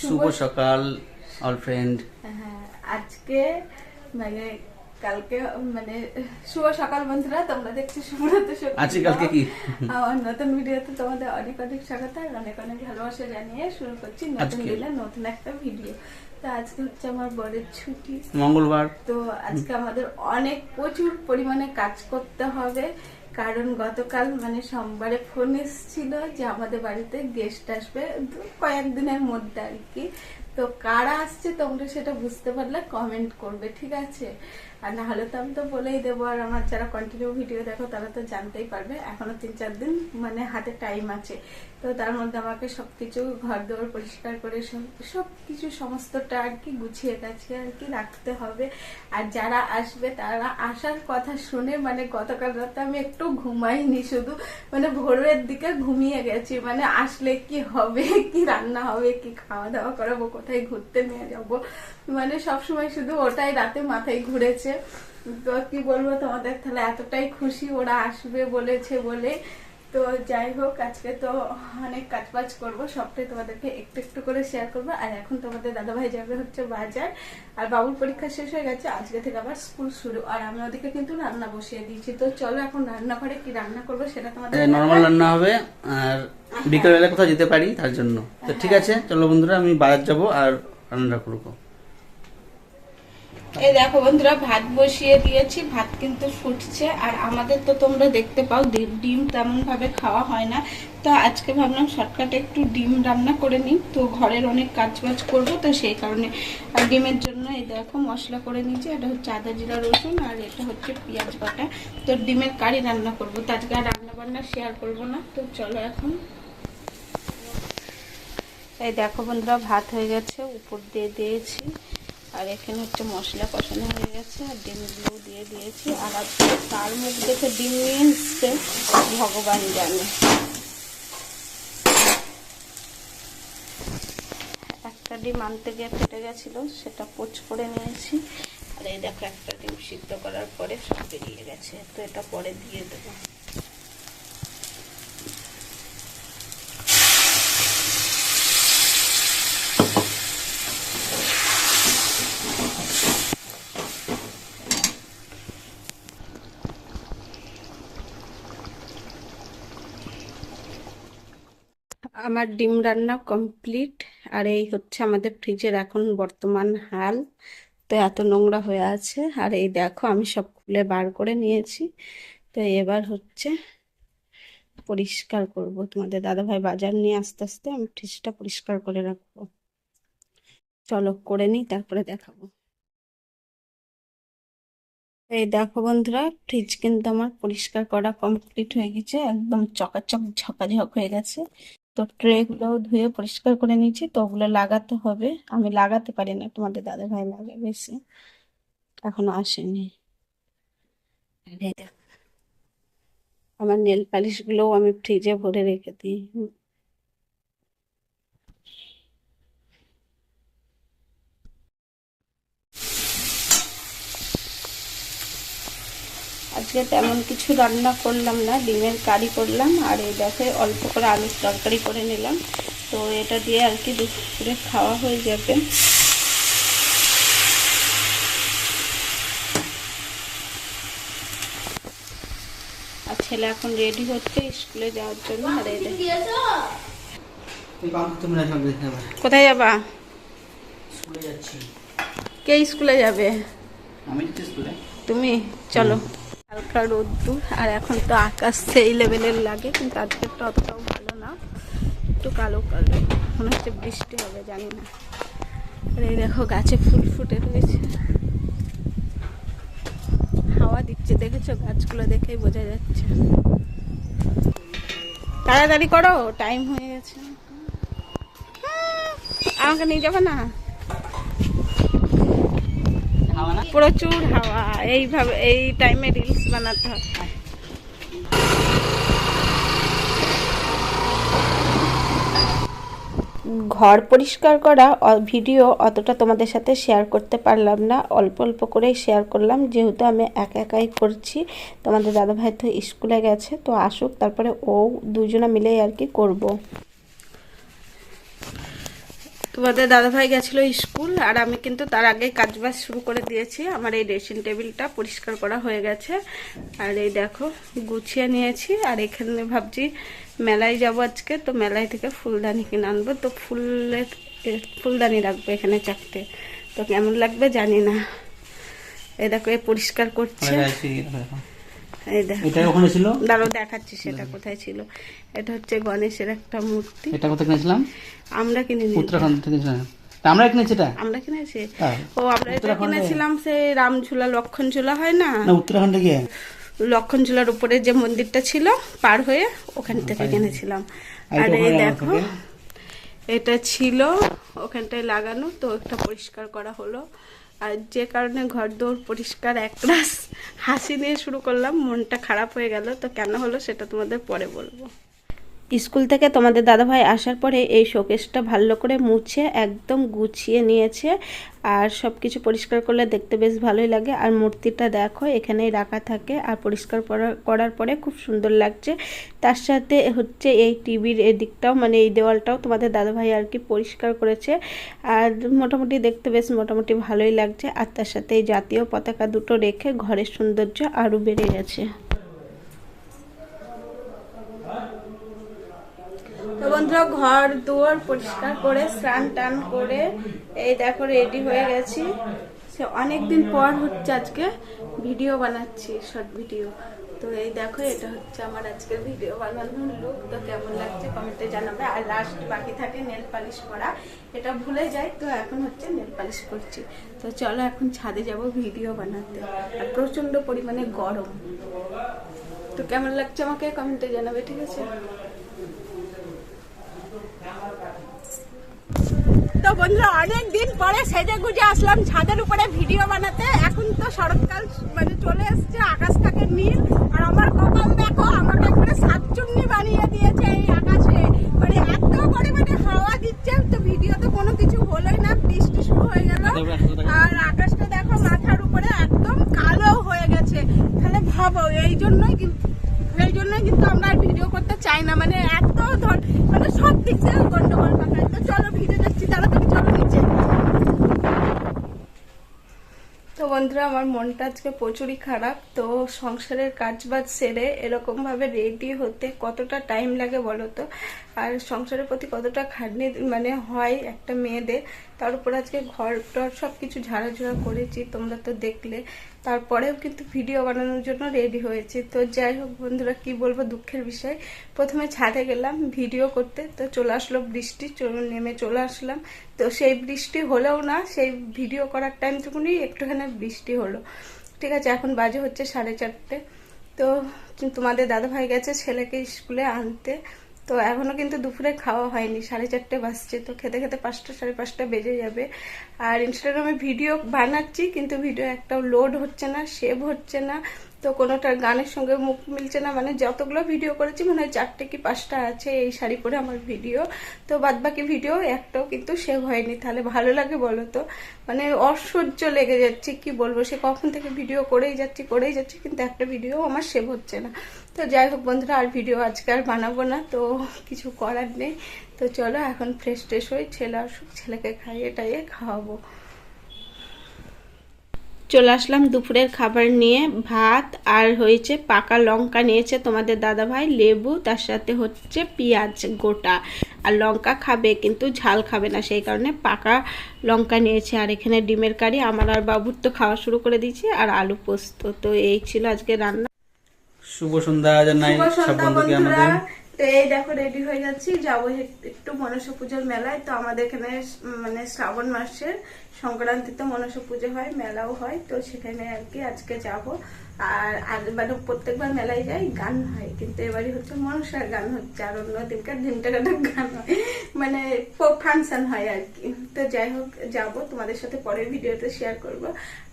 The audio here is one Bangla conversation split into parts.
শুভ সকাল অল ফ্রেন্ড হ্যাঁ আজকে মানে কালকে মানে শুভ সকাল বন্ধুরা তোমরা দেখছ সুব্রত। আজকে কালকে কি? আমার নতুন ভিডিওতে তোমাদের অনেক অনেক স্বাগত আর অনেক অনেক ভালোবাসা জানিয়ে শুরু করছি নতুন? দিলে নতুন একটা ভিডিও তো আজকে হচ্ছে আমার বরের ছুটি মঙ্গলবার তো আজকে আমাদের অনেক প্রচুর পরিমাণে কাজ করতে হবে কারণ গতকাল মানে সোমবারে ফোন এসেছিল যে আমাদের বাড়িতে গেস্ট আসবে। কয়েকদিনের মধ্যে আর কি। তো কারা আসছে তোমরা সেটা বুঝতে পারলে কমেন্ট করবে, ঠিক আছে? আর না হলে তো আমি তো বলেই দেবো, আর আমার যারা কন্টিনিউ ভিডিও দেখো তারা তো জানতেই পারবে। এখনও তিন চার দিন মানে হাতে টাইম আছে। তো তার মধ্যে আমাকে সবকিছু ঘর দোর পরিষ্কার করে সব সব কিছু সমস্তটা আর কি গুছিয়ে গাছিয়ে আর কি রাখতে হবে। আর যারা আসবে তারা আসার কথা শুনে মানে গতকাল রাতে আমি একটু ঘুমাইনি, শুধু মানে ভোরের দিকে ঘুমিয়ে গেছি। মানে আসলে কি হবে, কি রান্না হবে, কি খাওয়া দাওয়া করাবো, কোথায় ঘুরতে নিয়ে যাব? মানে সবসময় শুধু ওটাই রাতে মাথায় ঘুরেছে। তো কি বলব তোমাদের? তাহলে এতটাই খুশি ওরা আসবে বলেছে বলে। তো যাই হোক আজকে তো অনেক কাজ বাজ করব। সবটাই তোমাদেরকে একটু একটু করে শেয়ার করব। আর এখন তোমাদের দাদাভাই যাবে হচ্ছে বাজার। আর বাবুর পরীক্ষা শেষ হয়ে গেছে। আজকে থেকে আবার স্কুল শুরু। আর আমি ওদিকে কিন্তু রান্না বসিয়ে দিয়েছি। তো চলো এখন রান্নাঘরে কি রান্না করব সেটা তোমাদের নর্মাল রান্না হবে। আর বিকেলবেলা কোথাও যেতে পারি তার জন্য। তো ঠিক আছে চলো বন্ধুরা আমি বাজার যাব আর রান্না করব। এই দেখো বন্ধুরা, ভাত বসিয়ে দিয়েছি, ভাত কিন্তু ফুটছে, আর আমাদের তো তোমরা দেখতে পাও ডিম তেমন ভাবে খাওয়া হয় না। তো আজকে ভাবলাম শর্টকাটে একটু ডিম রান্না করে নিই। তো ঘরের অনেক কাজ বাজ করব, তো সেই কারণে, আর ডিমের জন্য এই দেখো মশলা করে নিয়েছি, এটা হচ্ছে আদা, জিরা, রসুন, আর এটা হচ্ছে পেঁয়াজ বাটা। তো ডিমের কারি রান্না করব, তো আজকে আর রান্না বান্না শেয়ার করব না। তো চলো এখন। এই দেখো বন্ধুরা, ভাত হয়ে গেছে, উপর দিয়ে দিয়েছি। আর এখানে হচ্ছে মশলা কষানো হয়ে গেছে, আর ডিমগুলো দিয়ে দিয়েছি। আর আজকে তার মুখ দেখে ডিম নিয়ে এসছে ভগবান জানে। একটা ডিম আনতে গিয়ে ফেটে গেছিল, সেটা পোচ করে নিয়েছি। আর এই দেখো একটা ডিম সিদ্ধ করার পরে সব বেরিয়ে গেছে, তো এটা পরে দিয়ে দেবো। আমার ডিম রান্না কমপ্লিট। আর এই হচ্ছে আমাদের ফ্রিজের এখন বর্তমান হাল। তো এত নোংরা হয়ে আছে। আর এই দেখো, আমি সব খুলে বার করে নিয়েছি। তো এবার হচ্ছে পরিষ্কার করব। তোমাদের দাদাভাই বাজার নিয়ে আস্তে আস্তে আমি ফ্রিজটা পরিষ্কার করে রাখব। চলো, করে নিই, তারপরে দেখাবো। এই দেখো বন্ধুরা, ফ্রিজ কিন্তু আমার পরিষ্কার করা কমপ্লিট হয়ে গেছে। একদম চকাচক ঝকাঝক হয়ে গেছে। তো ট্রে গুলো ধুয়ে পরিষ্কার করে নিয়েছি, তো ওগুলো লাগাতে হবে। আমি লাগাতে পারি না, তোমাদের দাদা ভাই লাগে বেশি। এখনও আসেনি। আমার নেল পালিশগুলো আমি ফ্রিজে ভরে রেখে দিই। আজকে তেমন কিছু রান্না করলাম না ডিমের কারি করলাম আর এই দেখে অল্প করে আলুর তরকারি করে নিলাম। তো এটা দিয়ে আর কি দুপুরে খাওয়া হয়ে যাবে। আর ছেলে এখন রেডি হচ্ছে স্কুলে যাওয়ার জন্য আর এই কোথায় যাবা? কে স্কুলে যাবে? আমি স্কুলে। তুমি চলো। হালকা রোদ্দুর আর এখন তো আকাশ সেই লেভেলের লাগে, কিন্তু আজকেরটা অতটাও ভালো না। একটু কালো কালো। মনে হচ্ছে বৃষ্টি হবে, জানি না। আর এই দেখো গাছে ফুল ফুটে রয়েছে। হাওয়া দিচ্ছে, দেখেছ? গাছগুলো দেখেই বোঝা যাচ্ছে। তাড়াতাড়ি করো টাইম হয়ে গেছে। আমাকে নিয়ে যাবে না? প্রচুর হাওয়া এইভাবে এই টাইমে রিলস বানাতে হয়। ঘর পরিষ্কার করা অ- ভিডিও অতটা তোমাদের সাথে শেয়ার করতে পারলাম না। অল্প অল্প করেই শেয়ার করলাম। যেহেতু আমি একা একাই করছি তোমাদের দাদাভাই তো স্কুলে গেছে তো আসুক তারপরে ও দুজনে মিলেই আর কি করব। তোমাদের দাদাভাই গেছিল স্কুল, আর আমি কিন্তু তার আগে কাজবাজ শুরু করে দিয়েছি। আমার এই ড্রেসিং টেবিলটা পরিষ্কার করা হয়ে গেছে। আর এই দেখো, গুছিয়ে নিয়েছি। আর এখানে ভাবছি, মেলায় যাব আজকে। তো মেলায় থেকে ফুলদানি কিনে আনব। তো ফুলের ফুলদানি রাখব এখানে চারটে। তো কেমন লাগবে জানি না। এই দেখো, এ পরিষ্কার করছে। এই দেখো। এটা ওখানে ছিল? দাঁড়াও দেখাচ্ছি সেটা কোথায় ছিল। এটা হচ্ছে গণেশের একটা মূর্তি। এটা কোথায় কিনেছিলাম? আমরা কিনে নিয়েছি উত্তরাখণ্ড থেকে কিনেছিলাম। আমরা কিনেছি এটা? আমরা কিনেছি। ও আমরা এটা? কিনেছিলাম সেই রামঝুলা হয় না? না উত্তরাখণ্ডে গিয়ে। উপরে যে মন্দিরটা ছিল পার হয়ে ওখান থেকে কিনেছিলাম। আর আর এই দেখো এটা ছিল ওখানটায় লাগানো তো একটা পরিষ্কার করা হলো। আর যে কারণে ঘর দৌড় পরিষ্কার একরাশ হাসি নিয়ে শুরু করলাম, মনটা খারাপ হয়ে গেল, তো কেন হলো সেটা তোমাদের পরে বলব। স্কুল থেকে তোমাদের দাদাভাই আসার পরে এই শোকেসটা ভালো করে মুছে একদম গুছিয়ে নিয়েছে। আর সব কিছু পরিষ্কার করলে দেখতে বেশ ভালোই লাগে। আর মূর্তিটা দেখো, এখানেই রাখা থাকে। আর পরিষ্কার করা- করার পরে খুব সুন্দর লাগছে। তার সাথে হচ্ছে এই টিভির এদিকটাও মানে এই দেওয়ালটাও তোমাদের দাদাভাই আর কি পরিষ্কার করেছে। আর মোটামুটি দেখতে বেশ মোটামুটি ভালোই লাগছে। আর তার সাথে এই জাতীয় পতাকা দুটো রেখে ঘরের সৌন্দর্য আরও বেড়ে গেছে। তো বন্ধুরা, ঘর, দুয়ার পরিষ্কার করে, স্নান টান করে, এই দেখো রেডি হয়ে গেছি। অনেকদিন পর হচ্ছে আজকে ভিডিও বানাচ্ছি শর্ট ভিডিও তো এই দেখো, এটা হচ্ছে আমার আজকের ভিডিও বানানোর লুক তো কেমন লাগছে কমেন্টে জানাবে। আর লাস্ট বাকি থাকে নেল পালিশ করা। এটা ভুলে যাই, তো এখন হচ্ছে নেল পালিশ করছি। তো চলো এখন ছাদে যাব ভিডিও বানাতে। আর প্রচণ্ড পরিমাণে গরম। তো কেমন লাগছে আমাকে কমেন্টে জানাবে, ঠিক আছে? বন্ধুরা অনেক দিন পরে সেজে গুজে আসলাম ছাদের উপরে ভিডিও বানাতে। এখন তো শরৎকাল মানে চলে এসেছে আকাশটাকে নীল। আর আমার কপাল দেখো আমাকে একবারে সাতচুন্নি বানিয়ে দিয়েছে এই আকাশে। মানে এত পরিমাণে হাওয়া দিচ্ছে তো ভিডিওতে কোনো কিছু হলোই না বৃষ্টি শুরু হয়ে গেল। আর আকাশটা দেখো মাথার উপরে একদম কালো হয়ে গেছে। তাহলে ভাবো এই জন্যই কিন্তু এই জন্যই কিন্তু আমরা আর ভিডিও করতে চাই না। মানে এত ধর মানে সব দিক থেকে গন্ডগোল পাকায়। তো চলো ভিডিও দেখছি তাড়াতাড়ি চলো নিচে তো বন্ধুরা, আমার মনটা আজকে প্রচুরই খারাপ। তো সংসারের কাজ বাজ সেরে এরকমভাবে রেডি হতে কতটা টাইম লাগে বলো তো? আর সংসারের প্রতি কতটা খাটনি মানে হয় একটা মেয়েদের, তার উপর আজকে ঘর টর সব কিছু ঝাড়াঝোড়া করেছি, তোমরা তো দেখলে। তারপরেও কিন্তু ভিডিও বানানোর জন্য রেডি হয়েছি। তো যাই হোক বন্ধুরা, কি বলব দুঃখের বিষয়। প্রথমে ছাদে গেলাম, ভিডিও করতে। তো চলে আসলো বৃষ্টি নেমে চলে আসলাম। তো সেই বৃষ্টি হলেও না, সেই ভিডিও করার টাইমটুকুনি একটুখানি বৃষ্টি হলো। ঠিক আছে, এখন বাজে হচ্ছে সাড়ে চারটে। তো তোমাদের দাদা ভাই গেছে ছেলেকে স্কুলে আনতে। তো এখনও কিন্তু দুপুরে খাওয়া হয়নি, সাড়ে চারটে বাজছে, তো খেতে খেতে পাঁচটা, সাড়ে পাঁচটা বেজে যাবে। আর ইনস্টাগ্রামে ভিডিও বানাচ্ছি, কিন্তু ভিডিও একটাও লোড হচ্ছে না সেভ হচ্ছে না। তো কোনোটার গানের সঙ্গে মুখ মিলছে না মানে যতগুলো ভিডিও করেছি, মনে হয় চারটে কি পাঁচটা আছে এই শাড়ি পরে আমার ভিডিও তো বাদবাকি ভিডিও একটাও কিন্তু সেভ হয়নি, তাহলে ভালো লাগে বলো তো? মানে অসহ্য লেগে যাচ্ছে, কি বলব? সে কখন থেকে ভিডিও করেই যাচ্ছি করেই যাচ্ছি, কিন্তু একটা ভিডিও আমার সেভ হচ্ছে না। তো যাই হোক বন্ধুরা, আর ভিডিও আজকে আর বানাবো না, তো কিছু করার নেই। তো চলো এখন ফ্রেশ ট্রেশ হই ছেলে আসুক, ছেলেকে খাইয়ে টাইয়ে খাওয়াবো। চলে আসলাম দুপুরের খাবার নিয়ে, ভাত আর হয়েছে পাকা লঙ্কা নিয়েছে তোমাদের দাদাভাই, লেবু, তার সাথে হচ্ছে পেঁয়াজ গোটা। আর লঙ্কা খাবে কিন্তু ঝাল খাবে না, সেই কারণে পাকা লঙ্কা নিয়েছে। আর এখানে ডিমের কারি, আমার আর বাবুর তো খাওয়া শুরু করে দিয়েছি, আর আলু পোস্ত। তো এই ছিল আজকে রান্না। শুভ সন্ধ্যা জানাই সব বন্ধুকে আমাদের। তো এই দেখো রেডি হয়ে যাচ্ছি যাব একটু মনসা পুজোর মেলায়। তো আমাদের এখানে মানে শ্রাবণ মাসের সংক্রান্তিতে মনসা পুজো হয়, মেলাও হয়। তো সেখানে আর কি আজকে যাব। আর মানে প্রত্যেকবার মেলায় যাই, গান হয়। কিন্তু এবারই হচ্ছে মনসার গান হচ্ছে। আর অন্য দিনকার দিনটা গান হয়। মানে ফাংশন হয় আর কি। তো যাই হোক, যাব। তোমাদের সাথে পরের ভিডিওতে শেয়ার করব।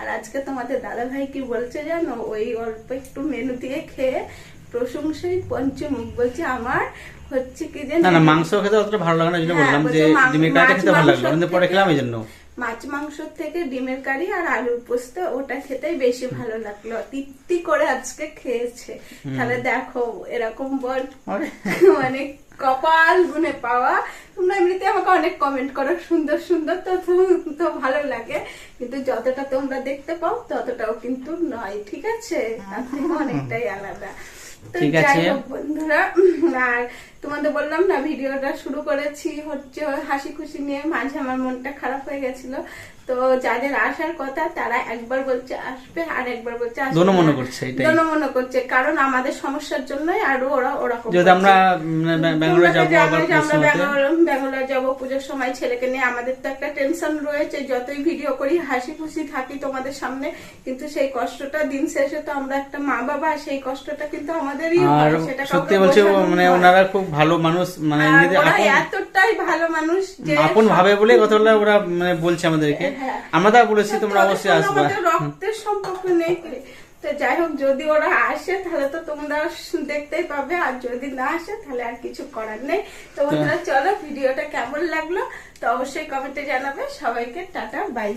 আর আজকে তোমাদের দাদা ভাই কি বলছে জানো? ওই অল্প একটু মেনু দিয়ে খেয়ে প্রশংসায় পঞ্চমুখ বলছে আমার হচ্ছে কি যে না না মাংস খেতে অতটা ভালো লাগে না জন্য হ্যাঁ, বললাম যে ডিমের কারিটা মাছ খেতে ভালো লাগল মাংস কিন্তু পরে থেকে- খেলাম এই জন্য মাছ মাংস থেকে ডিমের কারি আর আলুর পোস্ত ওটা খেতেই বেশি ভালো লাগল। তৃপ্তি করে আজকে খেয়েছে। তাহলে দেখো এরকম বল। মানে কপাল গুনে পাওয়া। তোমরা এমনিতে আমাকে অনেক কমেন্ট করো সুন্দর সুন্দর তো তো- ভালো লাগে। কিন্তু যতটা তোমরা দেখতে পাও ততটাও কিন্তু নয় ঠিক আছে? তার থেকে অনেকটাই আলাদা। ঠিক যাই আছে। হোক বন্ধুরা আর তোমাদের বললাম না ভিডিওটা শুরু করেছি হচ্ছে হাসি খুশি নিয়ে মাঝে আমার মনটা খারাপ হয়ে গেছিল তো যাদের আসার কথা তারা একবার বলছে আসবে আর একবার বলছে আসবে দোনো মনে করছে, এটাই। দোনো মনে করছে কারণ আমাদের সমস্যার জন্যই আরও ওরা ওরকম যদি আমরা ব্যাঙ্গালোরে তোমরা আবার পুজোর আমরা। ব্যাঙ্গালোর- যাব সময় ছেলেকে নিয়ে আমাদের তো একটা টেনশন রয়েছে যতই ভিডিও করি হাসি খুশি থাকি তোমাদের সামনে কিন্তু সেই কষ্টটা দিন শেষে তো আমরা একটা মা বাবা সেই কষ্টটা কিন্তু আমাদেরই আর হয়, সেটা সত্যি বলছি মানে ওনারা খুব ভালো মানুষ মানে এতটাই ভালো মানুষ যে আপন ভাবে বলে কথাগুলো ওরা মানে বলছে আমাদেরকে। আমরা তা বলেছি তোমরা অবশ্যই আসবে। রক্তের সম্পর্ক নেই তো যাই হোক যদি ওরা আসে তাহলে তো তোমরা দেখতেই পাবে আর যদি না আসে তাহলে আর কিছু করার নেই। তো বন্ধুরা চলো ভিডিওটা কেমন লাগল তো অবশ্যই কমেন্টে জানাবে। সবাইকে টাটা বাই।